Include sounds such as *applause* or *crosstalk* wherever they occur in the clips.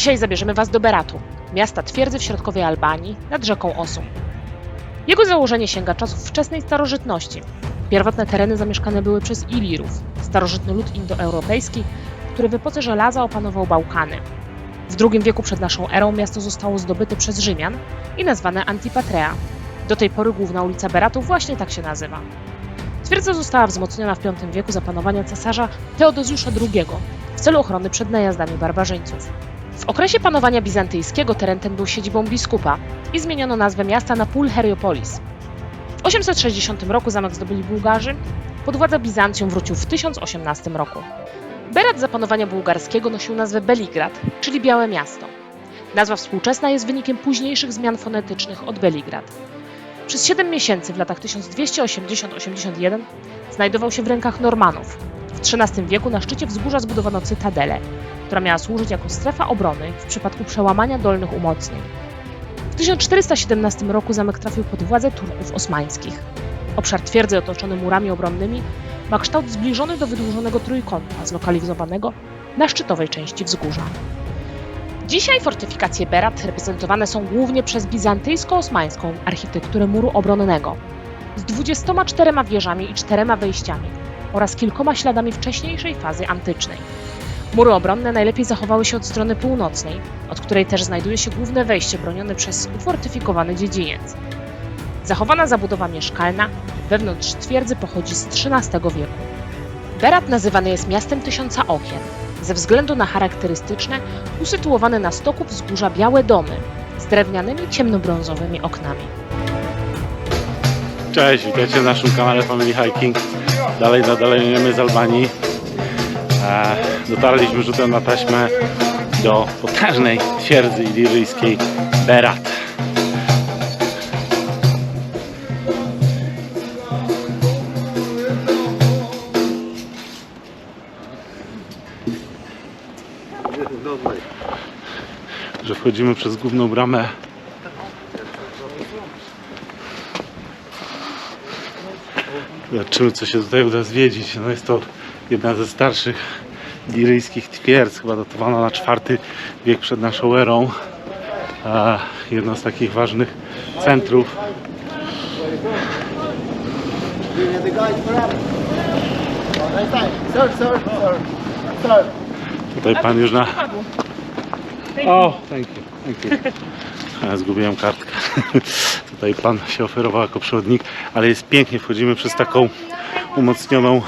Dzisiaj zabierzemy Was do Beratu, miasta twierdzy w środkowej Albanii nad rzeką Osum. Jego założenie sięga czasów wczesnej starożytności. Pierwotne tereny zamieszkane były przez Ilirów, starożytny lud indoeuropejski, który w epoce żelaza opanował Bałkany. W II wieku przed naszą erą miasto zostało zdobyte przez Rzymian i nazwane Antipatrea. Do tej pory główna ulica Beratu właśnie tak się nazywa. Twierdza została wzmocniona w V wieku za panowania cesarza Teodozjusza II w celu ochrony przed najazdami barbarzyńców. W okresie panowania bizantyjskiego teren ten był siedzibą biskupa i zmieniono nazwę miasta na Pulcheriopolis. W 860 roku zamek zdobyli Bułgarzy, pod władzę Bizancjum wrócił w 1018 roku. Berat za panowania bułgarskiego nosił nazwę Beligrad, czyli Białe Miasto. Nazwa współczesna jest wynikiem późniejszych zmian fonetycznych od Beligrad. Przez 7 miesięcy w latach 1280-81 znajdował się w rękach Normanów. W XIII wieku na szczycie wzgórza zbudowano cytadelę, która miała służyć jako strefa obrony w przypadku przełamania dolnych umocnień. W 1417 roku zamek trafił pod władzę Turków osmańskich. Obszar twierdzy otoczony murami obronnymi ma kształt zbliżony do wydłużonego trójkąta zlokalizowanego na szczytowej części wzgórza. Dzisiaj fortyfikacje Berat reprezentowane są głównie przez bizantyjsko-osmańską architekturę muru obronnego z 24 wieżami i czterema wejściami oraz kilkoma śladami wcześniejszej fazy antycznej. Mury obronne najlepiej zachowały się od strony północnej, od której też znajduje się główne wejście bronione przez ufortyfikowany dziedziniec. Zachowana zabudowa mieszkalna wewnątrz twierdzy pochodzi z XIII wieku. Berat nazywany jest miastem tysiąca okien ze względu na charakterystyczne, usytuowane na stoku wzgórza białe domy z drewnianymi ciemnobrązowymi oknami. Cześć, witajcie na naszym kanale Family Hiking. Dalej nadalejemy z Albanii. E, dotarliśmy rzutem na taśmę do potężnej twierdzy iliryjskiej Berat. Że wchodzimy przez główną bramę Zobaczymy, co się tutaj uda zwiedzić. No jest to jedna ze starszych liryjskich twierdz, chyba datowana na IV wiek przed naszą erą. A jedno z takich ważnych centrów. Tutaj pan już na... O, thank you, thank you. Ja zgubiłem kartkę. Tutaj pan się oferował jako przewodnik, ale jest pięknie. Wchodzimy przez taką umocnioną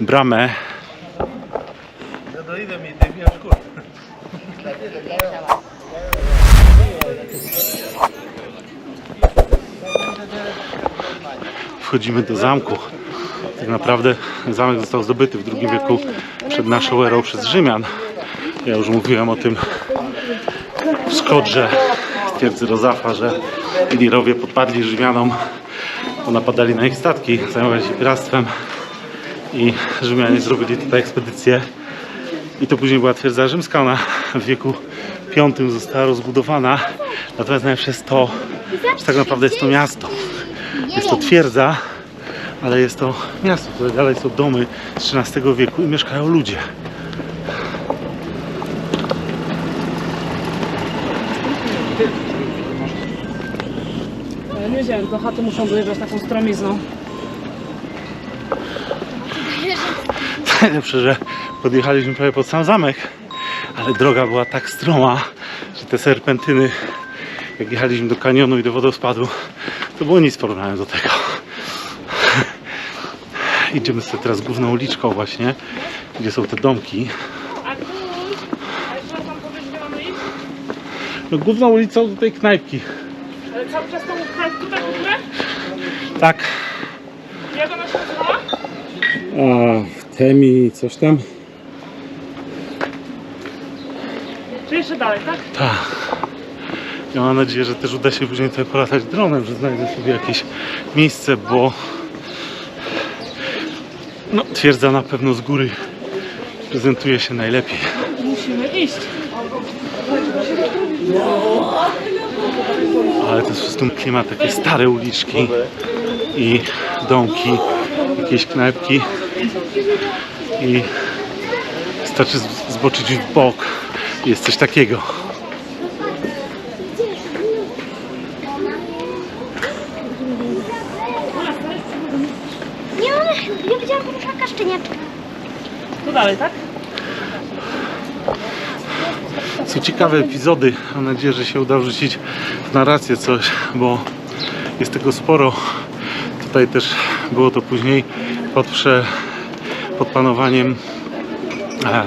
bramę. Wchodzimy do zamku. Tak naprawdę zamek został zdobyty w II wieku przed naszą erą przez Rzymian. Ja już mówiłem o tym w Skodrze twierdzy Rozafa, że Ilirowie podpadli Rzymianom, bo napadali na ich statki, zajmowali się piractwem i Rzymianie zrobili tutaj ekspedycję. I to później była twierdza rzymska, ona w wieku V została rozbudowana. Natomiast najlepsze jest to, że tak naprawdę jest to miasto. Jest to twierdza, ale jest to miasto, które dalej są domy z XIII wieku i mieszkają ludzie. Do chaty muszą dojeżdżać taką stromizną. Najlepsze, że podjechaliśmy prawie pod sam zamek, ale droga była tak stroma, że te serpentyny, jak jechaliśmy do kanionu i do wodospadu, to było nic w porównaniu do tego. Idziemy sobie teraz główną uliczką właśnie, gdzie są te domki. A tu, a jeszcze raz mam powiedzieć, gdzie mamy iść? No, główną ulicą do tej knajpki. Ale cały czas tą w ogóle? Tak. Jak ona się nazywała? A, Temi coś tam? Czy jeszcze dalej, tak? Tak. Ja mam nadzieję, że też uda się później tutaj polatać dronem, że znajdę sobie jakieś miejsce, bo no, twierdza na pewno z góry prezentuje się najlepiej. Musimy iść. Ale to jest wszystko klimat, takie stare uliczki i domki, jakieś knajpki i wystarczy zboczyć w bok jest coś takiego. Nie, ja widziałam ruszaka szczeniaczka. Tu dalej, tak? Są ciekawe epizody. Mam nadzieję, że się uda wrzucić w narrację coś, bo jest tego sporo. Tutaj też było to później pod, prze, pod panowaniem e,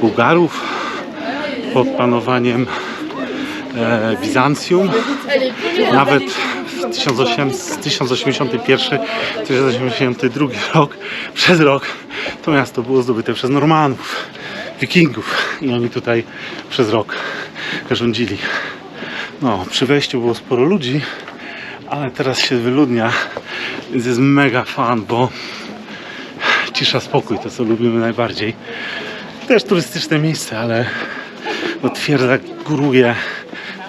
Bułgarów, pod panowaniem e, Bizancjum. Nawet w 1800 1081, 1082 rok, przez rok to miasto było zdobyte przez Normanów, Wikingów i oni tutaj przez rok rządzili. No, przy wejściu było sporo ludzi, ale teraz się wyludnia, więc jest mega fan, bo cisza, spokój, to co lubimy najbardziej. Też turystyczne miejsce, ale no, twierdza góruje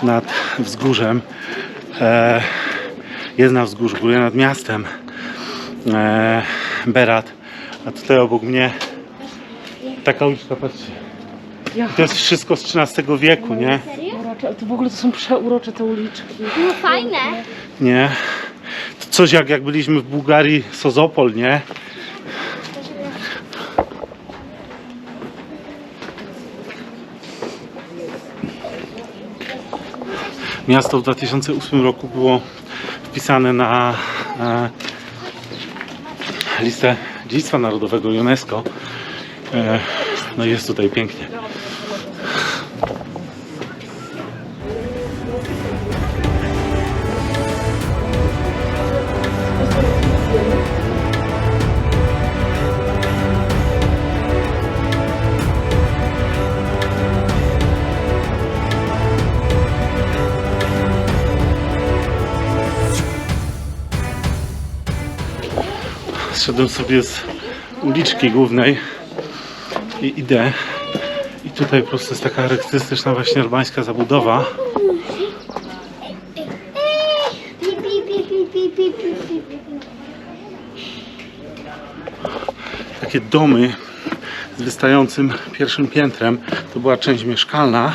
nad wzgórzem. E, jest na wzgórzu, góruje nad miastem e, Berat. A tutaj obok mnie taka uliczka, patrzcie. To jest wszystko z XIII wieku, nie? Urocze, ale to w ogóle to są przeurocze te uliczki. No fajne. Nie? Coś jak, jak byliśmy w Bułgarii, Sozopol, nie? Miasto w 2008 roku było wpisane na e, listę Dziedzictwa Narodowego UNESCO. E, no jest tutaj pięknie. Szedłem sobie z uliczki głównej i idę. I tutaj po prostu jest taka charakterystyczna właśnie albańska zabudowa. Takie domy z wystającym pierwszym piętrem. To była część mieszkalna.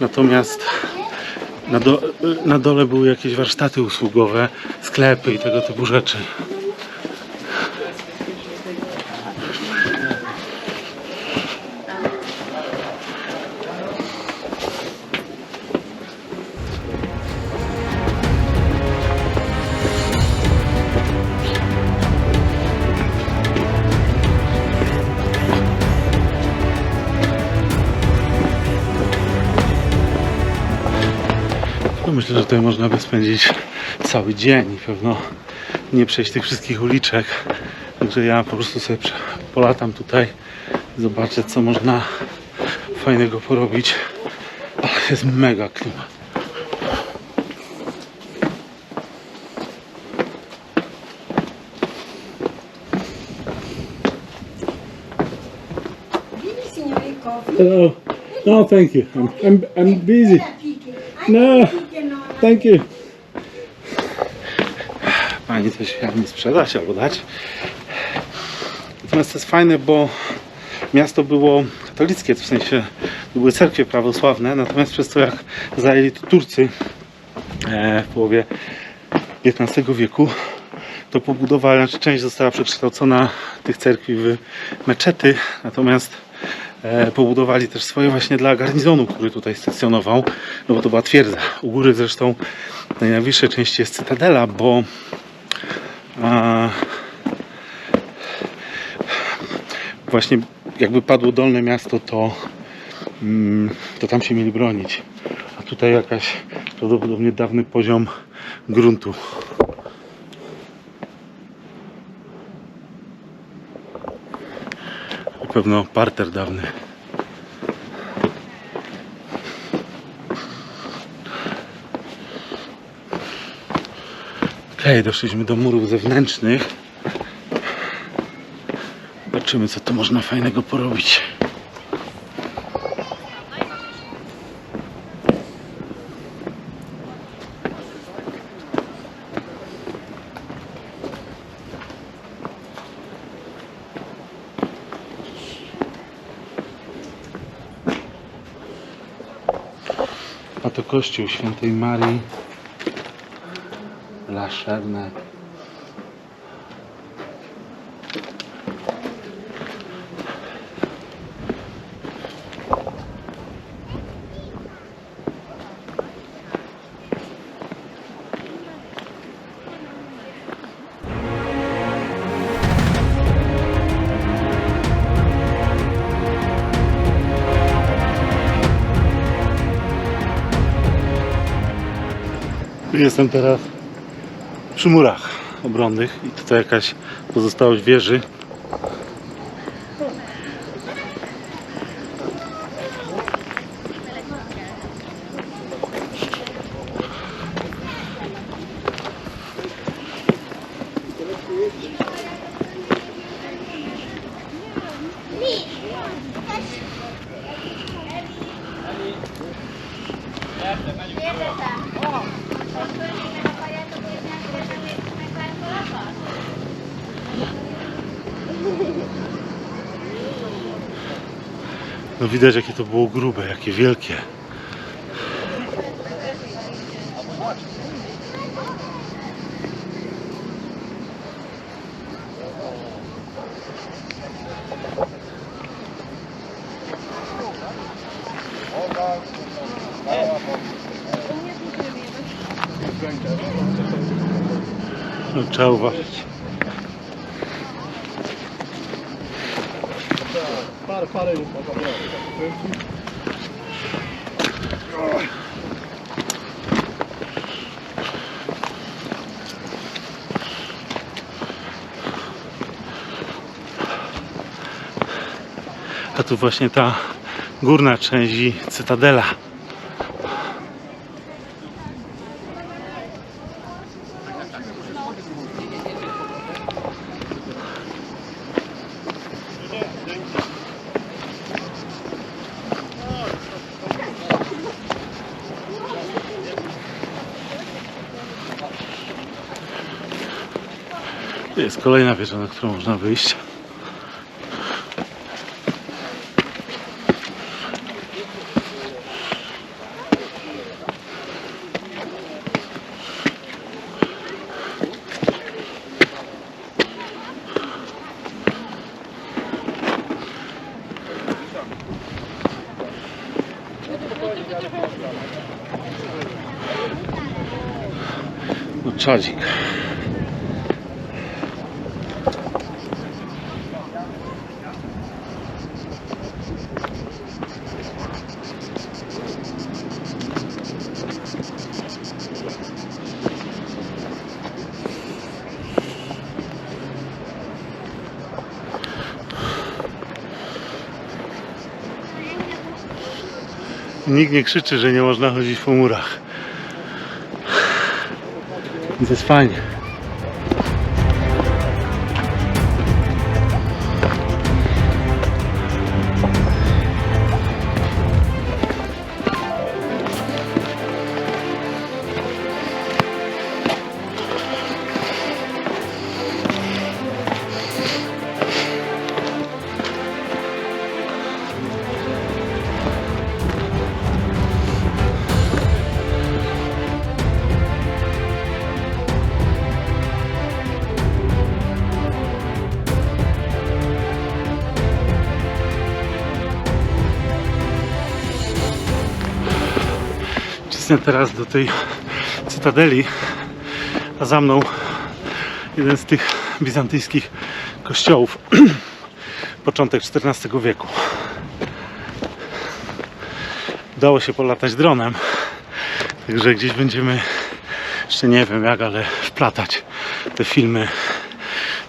Natomiast na, do, na dole były jakieś warsztaty usługowe, sklepy i tego typu rzeczy. Można by spędzić cały dzień i pewno nie przejść tych wszystkich uliczek. Także ja po prostu sobie polatam tutaj, zobaczę co można fajnego porobić. Ale jest mega klimat. Hello. No, thank you. I'm, I'm, I'm busy. No, thank you. Pani coś chciała mi sprzedać albo dać. Natomiast to jest fajne, bo miasto było katolickie, w sensie były cerkwie prawosławne, natomiast przez to jak zajęli to Turcy e, w połowie XV wieku, to pobudowali, znaczy część została przekształcona tych cerkwi w meczety, natomiast pobudowali też swoje właśnie dla garnizonu, który tutaj stacjonował, no bo to była twierdza. U góry zresztą najwyższej części jest cytadela, bo a, właśnie jakby padło dolne miasto, to, mm, to tam się mieli bronić. A tutaj jakaś prawdopodobnie dawny poziom gruntu. Pewno parter dawny. Okej, doszliśmy do murów zewnętrznych. Zobaczymy, co tu można fajnego porobić. To kościół świętej Marii La Jestem teraz przy murach obronnych i tutaj jakaś pozostałość wieży. Widać jakie to było grube, jakie wielkie. No, trzeba uważać. Parę, parę już. A tu właśnie ta górna część i cytadela. Tu Jest kolejna wieża, na którą można wyjść. No czadzik. Nikt nie krzyczy, że nie można chodzić po murach. To jest fajnie. Cisnę teraz do tej cytadeli, a za mną jeden z tych bizantyjskich kościołów. *clears throat* Początek XIV wieku. Udało się polatać dronem, także gdzieś będziemy, jeszcze nie wiem jak, ale wplatać te filmy.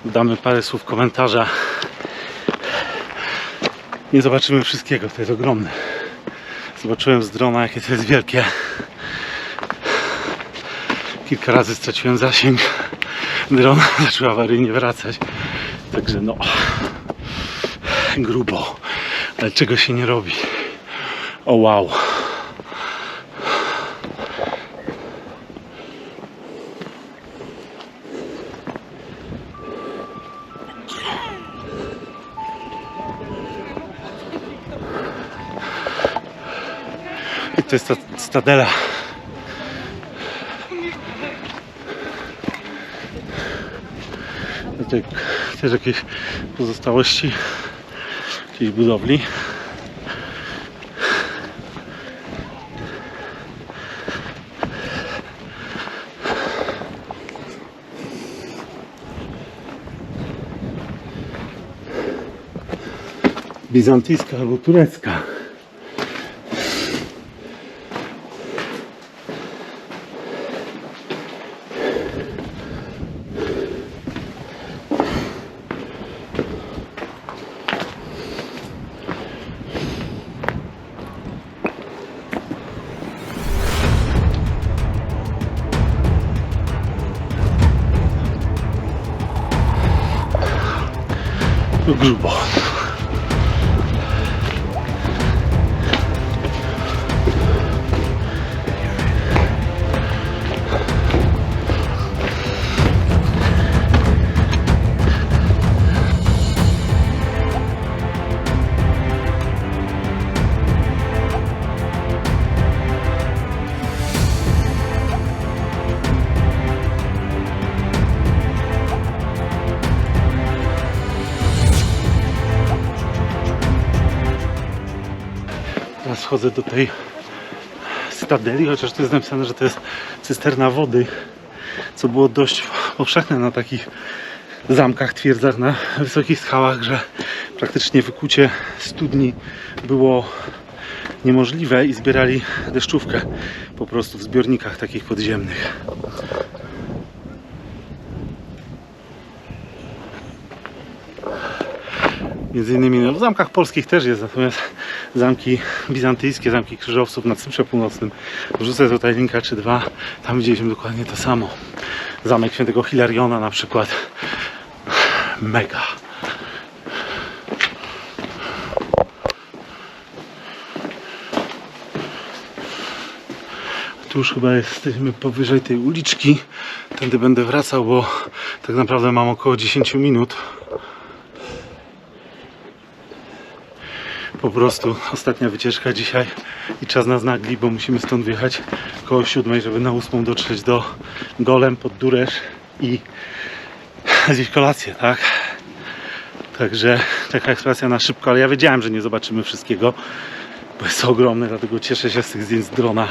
Damy parę słów komentarza. Nie zobaczymy wszystkiego, to jest ogromne. Zobaczyłem z drona, jakie to jest wielkie. Kilka razy straciłem zasięg. Dron *laughs* zaczął awaryjnie wracać. Także no, grubo. Ale czego się nie robi. O wow. I to jest ta stadela. Tutaj też jakieś pozostałości jakiejś budowli. Bizantyjska albo turecka. Teraz wchodzę do tej stadeli, chociaż tu jest napisane, że to jest cysterna wody, co było dość powszechne na takich zamkach, twierdzach na wysokich skałach, że praktycznie wykucie studni było niemożliwe i zbierali deszczówkę po prostu w zbiornikach takich podziemnych. Między innymi no, w zamkach polskich też jest, natomiast zamki bizantyjskie, zamki krzyżowców na Cyprze Północnym. Wrzucę tutaj linka czy dwa. Tam widzieliśmy dokładnie to samo. Zamek świętego Hilariona na przykład. Mega. Tu już chyba jesteśmy powyżej tej uliczki. Tędy będę wracał, bo tak naprawdę mam około 10 minut. Po prostu ostatnia wycieczka dzisiaj i czas nas nagli, bo musimy stąd wjechać koło siódmej, żeby na ósmą dotrzeć do Golem pod Duresz i zjeść kolację, tak? Także taka eksploracja na szybko, ale ja wiedziałem, że nie zobaczymy wszystkiego, bo jest ogromne, dlatego cieszę się z tych zdjęć z drona.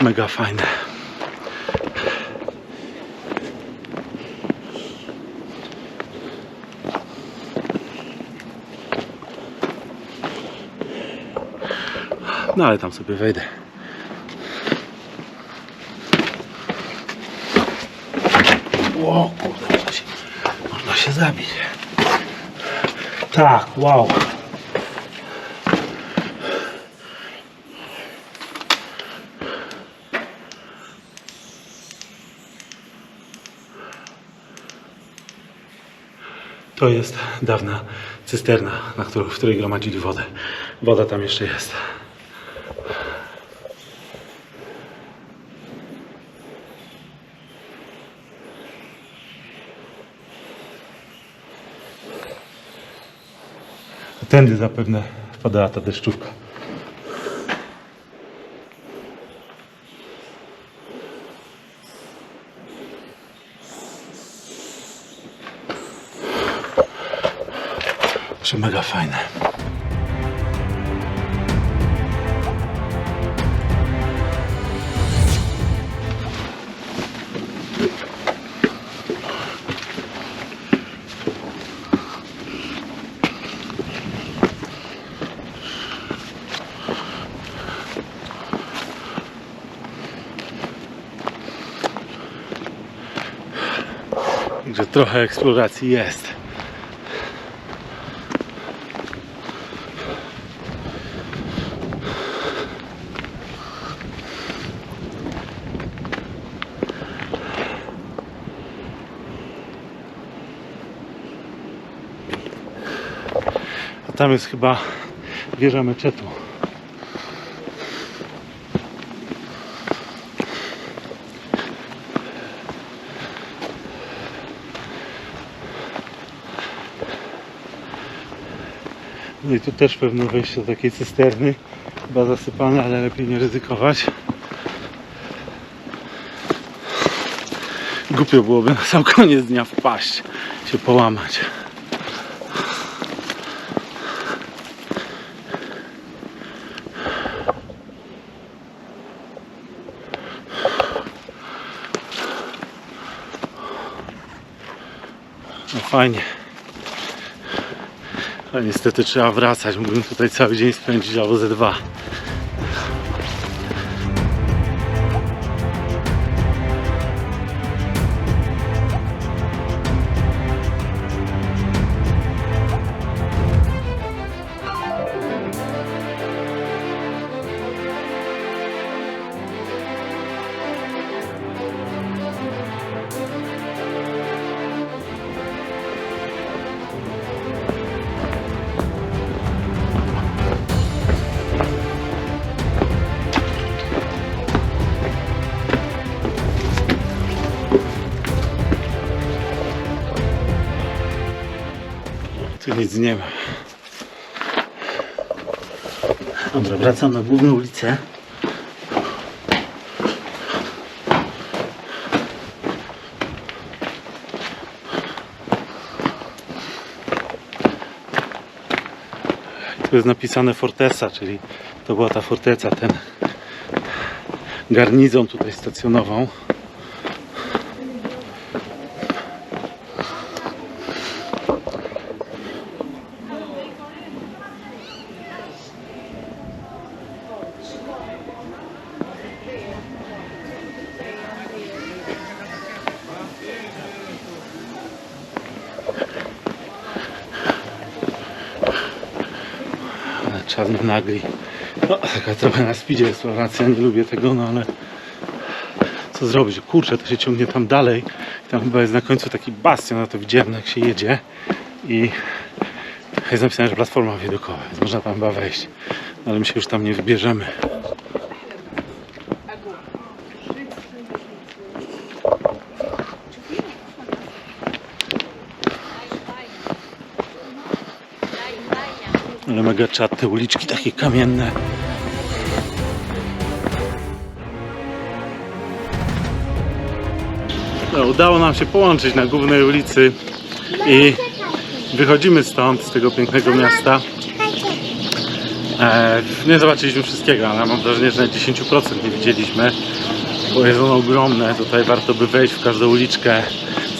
Mega fajne. No ale tam sobie wejdę. O kurde, można się, można się zabić. Tak, wow. To jest dawna cysterna, na którą, w której gromadzili wodę. Woda tam jeszcze jest. Tędy zapewne wpadała ta deszczówka. Mega fajne. Trochę eksploracji jest. A tam jest chyba wieża meczetu. No i tu też pewne wejście do takiej cysterny. chyba zasypane, ale lepiej nie ryzykować. Głupio byłoby na sam koniec dnia wpaść, się połamać. No fajnie. Ale niestety trzeba wracać. Mógłbym tutaj cały dzień spędzić albo ze dwa. Tu nic nie ma. Dobra, wracam na główną ulicę. Tu jest napisane Fortesa, czyli to była ta forteca, ten garnizon tutaj stacjonował. Ale czarny nagli. No, taka trochę na speedzie eksploracja, nie lubię tego, no ale co zrobić? Kurczę, to się ciągnie tam dalej. Tam chyba jest na końcu taki bastion, na to widziałem jak się jedzie. I jest napisane, że platforma widokowa, więc można tam chyba wejść. No, ale my się już tam nie wybierzemy. Ale mega czad, te uliczki takie kamienne. No, udało nam się połączyć na głównej ulicy i wychodzimy stąd, z tego pięknego miasta. E, nie zobaczyliśmy wszystkiego, ale mam wrażenie, że na 10% nie widzieliśmy, bo jest ono ogromne. Tutaj warto by wejść w każdą uliczkę.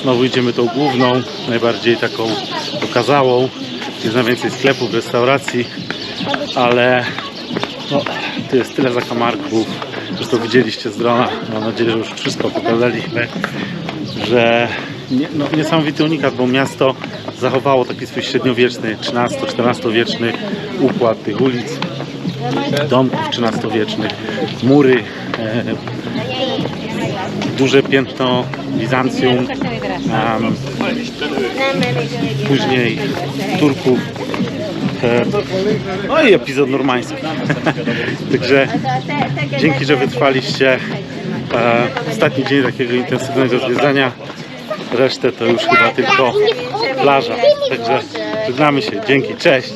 Znowu idziemy tą główną, najbardziej taką okazałą. Jest najwięcej sklepów, restauracji, ale no, tu jest tyle zakamarków. Zresztą widzieliście z drona. Mam nadzieję, że już wszystko pokazaliśmy, że nie, no, niesamowity unikat, bo miasto zachowało taki swój średniowieczny, 13-14 wieczny układ tych ulic, domków XIII-wiecznych, mury, e, duże piętno Bizancjum, później Turków, e, no i epizod normański. *laughs* Także dzięki, że wytrwaliście. E, ostatni dzień takiego intensywnego zwiedzania. Resztę to już chyba tylko plaża. Także żegnamy się. Dzięki, cześć.